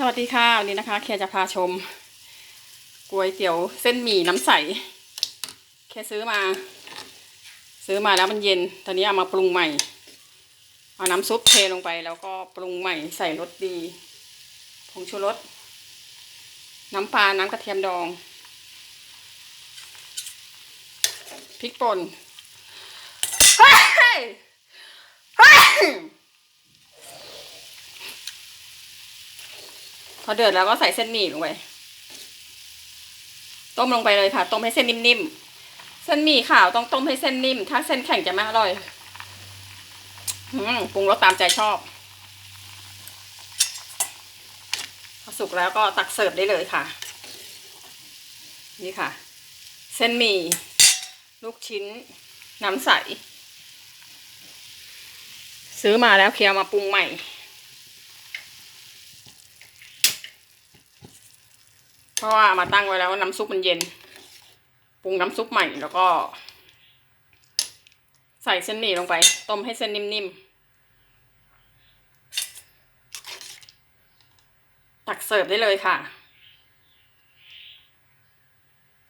สวัสดีค่ะวันนี้นะคะแคจะพาชมก๋วยเตี๋ยวเส้นหมี่น้ำใสแค่ซื้อมา ซื้อมาแล้วมันเย็น ตอนนี้เอามาปรุงใหม่ เอาน้ำซุปเทลงไปแล้วก็ปรุงใหม่ใส่รสดีผงชูรส น้ำปลา น้ำกระเทียมดองพริกป่นเฮ้ยเฮ้ย พอเดือดแล้วก็ใส่เส้นหมี่ลงไป ต้มลงไปเลยค่ะ ต้มให้เส้นนิ่มๆ เส้นหมี่ขาวต้องต้มให้เส้นนิ่ม ถ้าเส้นแข็งจะไม่อร่อยอืปรุงรสตามใจชอบ พอสุกแล้วก็ตักเสิร์ฟได้เลยค่ะ นี่ค่ะ เส้นหมี่ลูกชิ้น น้ำใส ซื้อมาแล้วเคี่ยวมาปรุงใหม่ เพ ราะว่ามาตั้งไว้แล้วน้ำซุปมันเย็น ปรุงน้ำซุปใหม่แล้วก็ ใส่เส้นหมี่ลงไป ต้มให้เส้นนิ่มๆ ตักเสิร์ฟได้เลยค่ะ